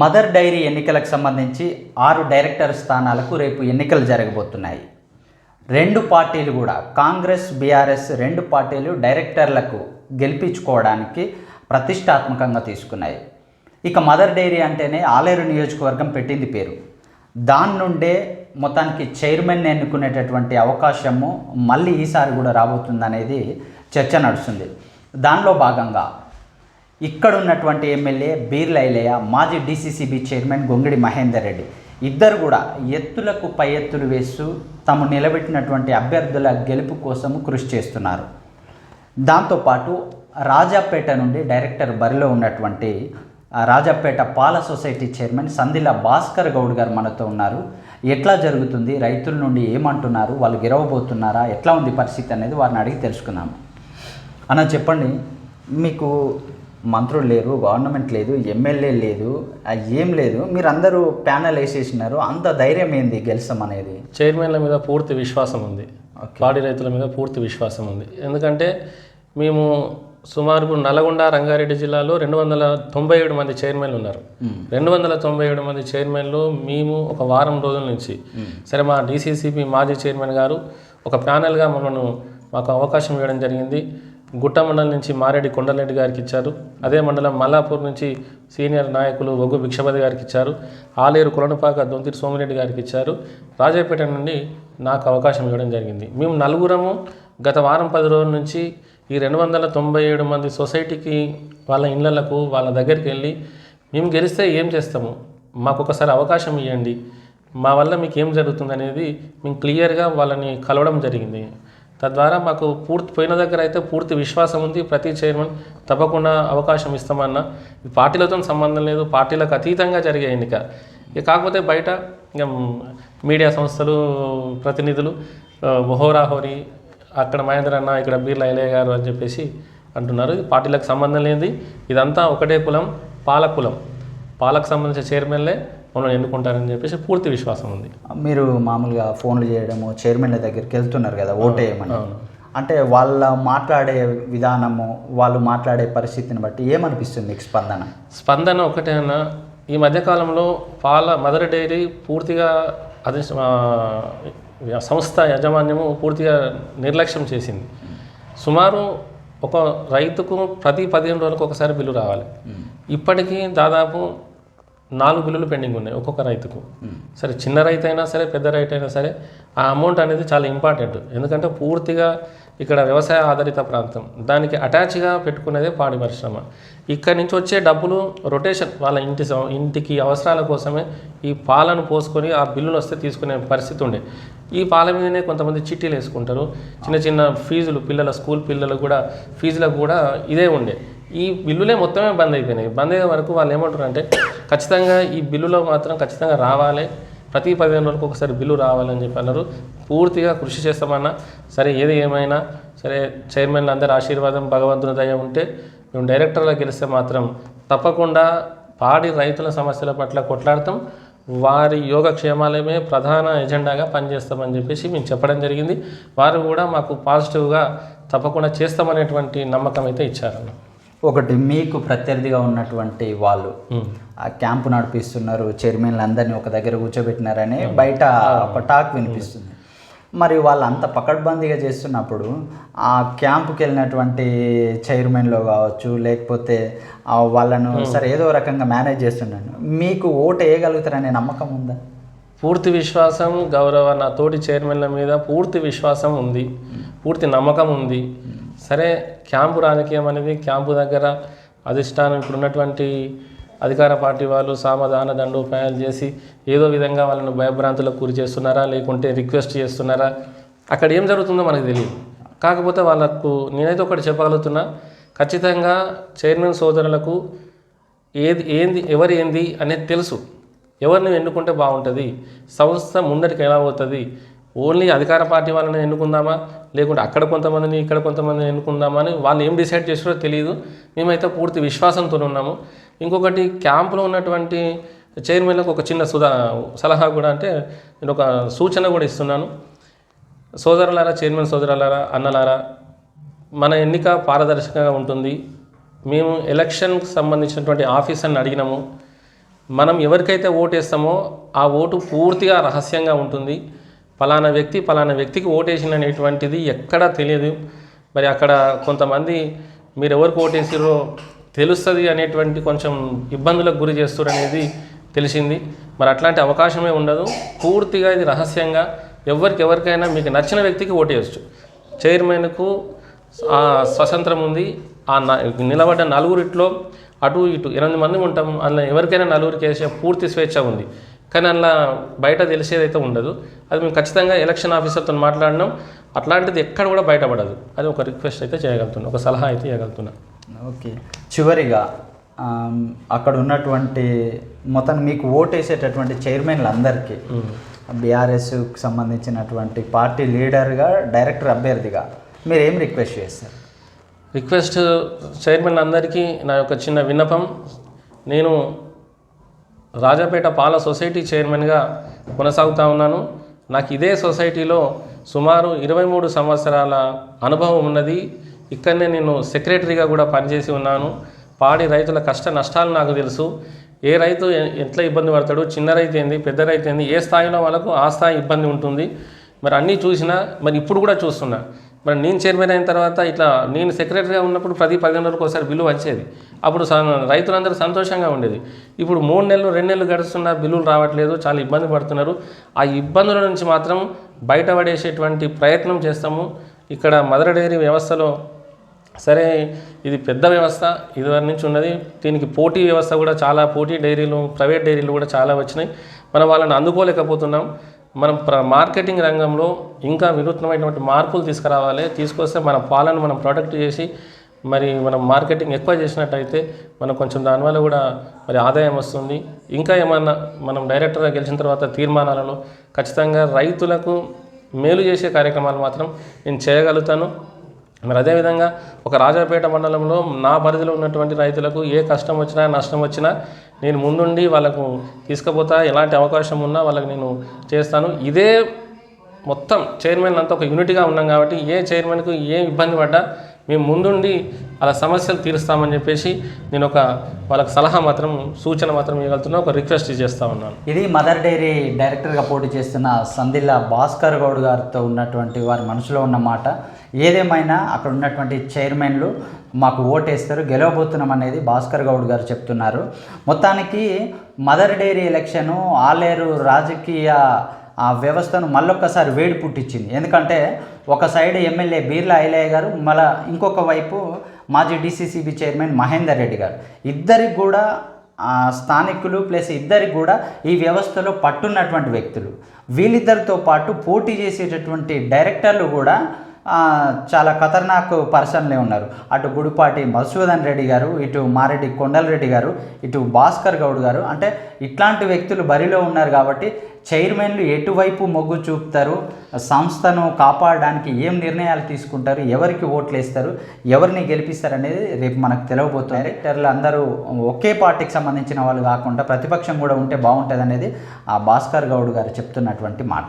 Mother dairy ఎన్నికలకు సంబంధించి ఆరు డైరెక్టర్ స్థానాలకు రేపు ఎన్నికలు జరగబోతున్నాయి. రెండు పార్టీలు కూడా కాంగ్రెస్ బీఆర్ఎస్ రెండు పార్టీలు డైరెక్టర్లకు గెలిపించుకోవడానికి ప్రతిష్టాత్మకంగా తీసుకున్నాయి. ఇక మదర్ డైరీ అంటేనే ఆలేరు నియోజకవర్గం పెట్టింది పేరు. దాని నుండే మొత్తానికి చైర్మన్ ఎన్నుకునేటటువంటి అవకాశము మళ్ళీ ఈసారి కూడా రాబోతుందనేది చర్చ నడుస్తుంది. దానిలో భాగంగా ఇక్కడ ఉన్నటువంటి ఎమ్మెల్యే బీర్లైలయ్య మాజీ డీసీసీబీ చైర్మన్ గొంగిడి మహేందర్ రెడ్డి. ఇద్దరు కూడా ఎత్తులకు పై ఎత్తులు వేస్తూ తాము నిలబెట్టినటువంటి అభ్యర్థుల గెలుపు కోసం కృషి చేస్తున్నారు. దాంతోపాటు రాజాపేట నుండి డైరెక్టర్ బరిలో ఉన్నటువంటి రాజాపేట పాల సొసైటీ చైర్మన్ సందిల భాస్కర్ గౌడ్ గారు మనతో ఉన్నారు. ఎట్లా జరుగుతుంది? రైతుల నుండి ఏమంటున్నారు? వాళ్ళు గెలవబోతున్నారా? ఎట్లా ఉంది పరిస్థితి అనేది వారిని అడిగి తెలుసుకున్నాము అన్న చెప్పండి మీకు మంత్రులు లేరు గవర్నమెంట్ లేదు ఎమ్మెల్యే లేదు ఏం లేదు. మీరు అందరూ ప్యానల్ వేసేసినారు. అంత ధైర్యం ఏంది గెలుస్తాం అనేది? చైర్మన్ల మీద పూర్తి విశ్వాసం ఉంది. పాడి రైతుల మీద పూర్తి విశ్వాసం ఉంది. ఎందుకంటే మేము సుమారు ఇప్పుడు నల్గొండ రంగారెడ్డి జిల్లాలో రెండు వందల తొంభై ఏడు మంది చైర్మన్లు ఉన్నారు. రెండు వందల తొంభై ఏడు మంది చైర్మన్లు మేము ఒక వారం రోజుల నుంచి. సరే మా డీసీసీబీ మాజీ చైర్మన్ గారు ఒక ప్యానెల్గా మమ్మల్ని మాకు అవకాశం ఇవ్వడం జరిగింది. గుట్ట మండలం నుంచి మారేడి కొండలరెడ్డి గారికి ఇచ్చారు. అదే మండలం మల్లాపూర్ నుంచి సీనియర్ నాయకులు ఒగ్గు భిక్షపతి గారికి ఇచ్చారు. ఆలేరు కులనపాక దొంతిరి సోమిరెడ్డి గారికి ఇచ్చారు. రాజాపేట నుండి నాకు అవకాశం ఇవ్వడం జరిగింది. మేము నలుగురము గత వారం పది రోజుల నుంచి ఈ రెండు వందల తొంభై ఏడు మంది సొసైటీకి వాళ్ళ ఇళ్ళలకు వాళ్ళ దగ్గరికి వెళ్ళి మేము గెలిస్తే ఏం చేస్తాము? మాకు ఒకసారి అవకాశం ఇవ్వండి మా వల్ల మీకు ఏం జరుగుతుంది అనేది మేము క్లియర్గా వాళ్ళని కలవడం జరిగింది. తద్వారా మాకు పూర్తి పోయిన దగ్గర అయితే పూర్తి విశ్వాసం ఉంది. ప్రతి చైర్మన్ తప్పకుండా అవకాశం ఇస్తామన్న. పార్టీలతో సంబంధం లేదు. పార్టీలకు అతీతంగా జరిగే ఎన్నిక. ఇక కాకపోతే బయట మీడియా సంస్థలు ప్రతినిధులు ఆ, హోరాహోరీ అక్కడ మహేంద్ర అన్న ఇక్కడ బీర్ల ఐలయ్య గారు అని చెప్పేసి అంటున్నారు. ఇది పార్టీలకు సంబంధం లేనిది. ఇదంతా ఒకటే కులం పాల కులం పాలకు సంబంధించిన చైర్మన్లే మమ్మల్ని ఎన్నుకుంటారని చెప్పేసి పూర్తి విశ్వాసం ఉంది. మీరు మామూలుగా ఫోన్లు చేయడము చైర్మన్ల దగ్గరికి వెళ్తున్నారు కదా ఓటేయమని అంటే వాళ్ళ మాట్లాడే విధానము వాళ్ళు మాట్లాడే పరిస్థితిని బట్టి ఏమనిపిస్తుంది మీకు స్పందన? స్పందన ఒకటే అన్న ఈ మధ్యకాలంలో పాల మదర్ డైరీ పూర్తిగా అది సంస్థ యాజమాన్యము పూర్తిగా నిర్లక్ష్యం చేసింది. సుమారు ఒక రైతుకు ప్రతి పదిహేను రోజులకు ఒకసారి బిల్లు రావాలి. ఇప్పటికీ దాదాపు నాలుగు బిల్లులు పెండింగ్ ఉన్నాయి ఒక్కొక్క రైతుకు. సరే చిన్న రైతు అయినా సరే పెద్ద రైతు అయినా సరే ఆ అమౌంట్ అనేది చాలా ఇంపార్టెంట్. ఎందుకంటే పూర్తిగా ఇక్కడ వ్యవసాయ ఆధారిత ప్రాంతం. దానికి అటాచ్గా పెట్టుకునేదే పాడి పరిశ్రమ. ఇక్కడి నుంచి వచ్చే డబ్బులు రొటేషన్ వాళ్ళ ఇంటి ఇంటికి అవసరాల కోసమే ఈ పాలను పోసుకొని ఆ బిల్లులు వస్తే తీసుకునే పరిస్థితి ఉండే. ఈ పాల మీదనే కొంతమంది చిట్టీలు వేసుకుంటారు. చిన్న చిన్న ఫీజులు పిల్లల స్కూల్ పిల్లలు కూడా ఫీజులకు కూడా ఇదే ఉండే. ఈ బిల్లులే మొత్తమే బంద్ అయిపోయినాయి. బంద్ అయ్యే వరకు వాళ్ళు ఏమంటారు అంటే ఖచ్చితంగా ఈ బిల్లులో మాత్రం ఖచ్చితంగా రావాలి. ప్రతి పదిహేను రోజులకు ఒకసారి బిల్లు రావాలని చెప్పి అన్నారు. పూర్తిగా కృషి చేస్తామన్నా సరే ఏది ఏమైనా సరే చైర్మన్లు అందరి ఆశీర్వాదం భగవంతుని దయ ఉంటే మేము డైరెక్టర్గా గెలిస్తే మాత్రం తప్పకుండా పాడి రైతుల సమస్యల పట్ల కొట్లాడతాం. వారి యోగక్షేమాలమే ప్రధాన ఎజెండాగా పనిచేస్తామని చెప్పేసి మేము చెప్పడం జరిగింది. వారు కూడా మాకు పాజిటివ్గా తప్పకుండా చేస్తామనేటువంటి నమ్మకం అయితే ఇచ్చారన్న. ఒకటి మీకు ప్రత్యర్థిగా ఉన్నటువంటి వాళ్ళు. ఆ క్యాంపు నడిపిస్తున్నారు చైర్మన్లు అందరినీ ఒక దగ్గర కూర్చోబెట్టినారని బయట ఒక టాక్ వినిపిస్తుంది. మరి వాళ్ళు అంత పకడ్బందీగా చేస్తున్నప్పుడు ఆ క్యాంపుకి వెళ్ళినటువంటి చైర్మన్లో కావచ్చు లేకపోతే వాళ్ళను సరే ఏదో రకంగా మేనేజ్ చేస్తున్నాను మీకు ఓటు వేయగలుగుతారనే నమ్మకం ఉందా? పూర్తి విశ్వాసం గౌరవ నా తోటి చైర్మన్ల మీద పూర్తి విశ్వాసం ఉంది. పూర్తి నమ్మకం ఉంది. సరే క్యాంపు రాజకీయం అనేది క్యాంపు దగ్గర అధిష్టానం ఇప్పుడు ఉన్నటువంటి అధికార పార్టీ వాళ్ళు సామధాన దండోపాయాలు చేసి ఏదో విధంగా వాళ్ళను భయభ్రాంతులకు గురి చేస్తున్నారా లేకుంటే రిక్వెస్ట్ చేస్తున్నారా? అక్కడ ఏం జరుగుతుందో మనకు తెలియదు. కాకపోతే వాళ్ళకు నేనైతే ఒకటి చెప్పగలుగుతున్నా ఖచ్చితంగా చైర్మన్ సోదరులకు ఏది ఏంది ఎవరు ఏంది అనేది తెలుసు. ఎవరిని ఎన్నుకుంటే బాగుంటుంది? సంస్థ ముందరికి ఎలా అవుతుంది ఓన్లీ అధికార పార్టీ వాళ్ళని ఎన్నుకుందామా? లేకుంటే అక్కడ కొంతమందిని ఇక్కడ కొంతమందిని ఎన్నుకుందామని వాళ్ళు ఏం డిసైడ్ చేసారో తెలియదు మేమైతే పూర్తి విశ్వాసంతో ఉన్నాము. ఇంకొకటి క్యాంపులో ఉన్నటువంటి చైర్మన్లకు ఒక చిన్న సుధా సలహా కూడా అంటే నేను ఒక సూచన కూడా ఇస్తున్నాను. సోదరులారా చైర్మన్ సోదరులారా అన్నలారా మన ఎన్నిక పారదర్శకంగా ఉంటుంది. మేము ఎలక్షన్కి సంబంధించినటువంటి ఆఫీసర్ని అడిగినాము. మనం ఎవరికైతే ఓటేస్తామో ఆ ఓటు పూర్తిగా రహస్యంగా ఉంటుంది. ఫలానా వ్యక్తి ఫలానా వ్యక్తికి ఓటేసిన అనేటువంటిది ఎక్కడా తెలియదు. మరి అక్కడ కొంతమంది మీరు ఎవరికి ఓటేసిరో తెలుస్తుంది అనేటువంటి కొంచెం ఇబ్బందులకు గురి చేస్తారు అనేది తెలిసింది. మరి అట్లాంటి అవకాశమే ఉండదు. పూర్తిగా ఇది రహస్యంగా ఎవరికి ఎవరికైనా మీకు నచ్చిన వ్యక్తికి ఓటేయచ్చు. చైర్మన్కు స్వతంత్రం ఉంది. ఆ న- నిలబడ్డ నలుగురిట్లో అటు ఇటు ఎనిమిది మంది ఉంటాం. అందులో ఎవరికైనా నలుగురికి వేసే పూర్తి స్వేచ్ఛ ఉంది. కానీ అందులో బయట తెలిసేదైతే ఉండదు. అది మేము ఖచ్చితంగా ఎలక్షన్ ఆఫీసర్తో మాట్లాడినాం. అట్లాంటిది ఎక్కడ కూడా బయటపడదు. అది ఒక రిక్వెస్ట్ అయితే చేయగలుగుతున్నాం. ఒక సలహా అయితే ఇవ్వగలుగుతున్నాం. ఓకే. చివరిగా అక్కడ ఉన్నటువంటి మొత్తం మీకు ఓటేసేటటువంటి చైర్మన్లు అందరికీ బీఆర్ఎస్కి సంబంధించినటువంటి పార్టీ లీడర్గా డైరెక్టర్ అభ్యర్థిగా మీరు ఏం రిక్వెస్ట్ చేస్తారు? రిక్వెస్ట్ చైర్మన్ అందరికీ నా యొక్క చిన్న విన్నపం. నేను రాజాపేట పాల సొసైటీ చైర్మన్గా కొనసాగుతా ఉన్నాను. నాకు ఇదే సొసైటీలో సుమారు ఇరవై మూడు సంవత్సరాల అనుభవం ఉన్నది. ఇక్కడనే నేను సెక్రటరీగా కూడా పనిచేసి ఉన్నాను. పాడి రైతుల కష్ట నష్టాలు నాకు తెలుసు. ఏ రైతు ఎ- ఎట్లా ఇబ్బంది పడతాడు? చిన్న రైతు ఏంది? పెద్ద రైతు ఏంది? ఏ స్థాయిలో వాళ్ళకు ఆ స్థాయి ఇబ్బంది ఉంటుంది? మరి అన్నీ చూసినా మరి ఇప్పుడు కూడా చూస్తున్నా. మరి నేను చైర్మన్ అయిన తర్వాత ఇట్లా నేను సెక్రటరీగా ఉన్నప్పుడు ప్రతి పదిహేను రోజులకు ఒకసారి బిల్లు వచ్చేది. అప్పుడు రైతులందరూ సంతోషంగా ఉండేది. ఇప్పుడు మూడు నెలలు రెండు నెలలు గడుస్తున్న బిల్లులు రావట్లేదు చాలా ఇబ్బంది పడుతున్నారు. ఆ ఇబ్బందుల నుంచి మాత్రం బయటపడేసేటువంటి ప్రయత్నం చేస్తాము. ఇక్కడ మదర్ డైరీ వ్యవస్థలో సరే ఇది పెద్ద వ్యవస్థ ఇదివరి నుంచి ఉన్నది. దీనికి పోటీ వ్యవస్థ కూడా చాలా పోటీ డైరీలు ప్రైవేట్ డైరీలు కూడా చాలా వచ్చినాయి. మనం వాళ్ళని అందుకోలేకపోతున్నాం. మనం ప్ర మార్కెటింగ్ రంగంలో ఇంకా వినూత్నమైనటువంటి మార్పులు తీసుకురావాలి తీసుకొస్తే మన పాలను మనం ప్రొడక్ట్ చేసి మరి మనం మార్కెటింగ్ ఎక్కువ చేసినట్టయితే మనం కొంచెం దానివల్ల కూడా మరి ఆదాయం వస్తుంది. ఇంకా ఏమన్నా మనం డైరెక్టర్గా గెలిచిన తర్వాత తీర్మానాలలో ఖచ్చితంగా రైతులకు మేలు చేసే కార్యక్రమాలు మాత్రం నేను చేయగలుగుతాను. మరి అదేవిధంగా ఒక రాజాపేట మండలంలో నా పరిధిలో ఉన్నటువంటి రైతులకు ఏ కష్టం వచ్చినా నష్టం వచ్చినా నేను ముందుండి వాళ్ళకు తీసుకుపోతా ఎలాంటి అవకాశం ఉన్నా వాళ్ళకి నేను చేస్తాను. ఇదే మొత్తం చైర్మన్ అంతా ఒక యూనిట్గా ఉన్నాం కాబట్టి ఏ చైర్మన్కు ఏ ఇబ్బంది పడ్డా మేము ముందుండి అలా సమస్యలు తీరుస్తామని చెప్పేసి నేను ఒక వాళ్ళకి సలహా మాత్రం సూచన మాత్రం ఇవ్వగలుగుతున్నా ఒక రిక్వెస్ట్ చేస్తా ఉన్నాను. ఇది మదర్ డైరీ డైరెక్టర్గా పోటీ చేస్తున్న సందిల్ల భాస్కర్ గౌడ్ గారితో ఉన్నటువంటి వారి మనసులో ఉన్న మాట. ఏదేమైనా అక్కడ ఉన్నటువంటి చైర్మన్లు మాకు ఓటేస్తారు గెలవబోతున్నాం అనేది భాస్కర్ గౌడ్ గారు చెప్తున్నారు. మొత్తానికి మదర్ డైరీ ఎలక్షను ఆలేరు రాజకీయ ఆ వ్యవస్థను మళ్ళొక్కసారి వేడి పుట్టించింది. ఎందుకంటే ఒక సైడ్ ఎమ్మెల్యే బీర్లా ఐలయ్య గారు మళ్ళా ఇంకొక వైపు మాజీ డీసీసీబీ చైర్మన్ మహేందర్ రెడ్డి గారు. ఇద్దరికి కూడా స్థానికులు ప్లస్ ఇద్దరికి కూడా ఈ వ్యవస్థలో పట్టున్నటువంటి వ్యక్తులు. వీళ్ళిద్దరితో పాటు పోటీ చేసేటటువంటి డైరెక్టర్లు కూడా చాలా ఖతర్నాక్ పర్సన్లే ఉన్నారు. అటు గుడిపాటి మధుసూదన్ రెడ్డి గారు ఇటు మారెడ్డి కొండలరెడ్డి గారు ఇటు భాస్కర్ గౌడ్ గారు. అంటే ఇట్లాంటి వ్యక్తులు బరిలో ఉన్నారు కాబట్టి చైర్మన్లు ఎటువైపు మొగ్గు చూపుతారు? సంస్థను కాపాడడానికి ఏం నిర్ణయాలు తీసుకుంటారు? ఎవరికి ఓట్లు వేస్తారు ఎవరిని గెలిపిస్తారు అనేది రేపు మనకు తెలియబోతుంది డైరెక్టర్లు అందరూ ఒకే పార్టీకి సంబంధించిన వాళ్ళు కాకుండా ప్రతిపక్షం కూడా ఉంటే బాగుంటుంది అనేది ఆ భాస్కర్ గౌడ్ గారు చెప్తున్నటువంటి మాట.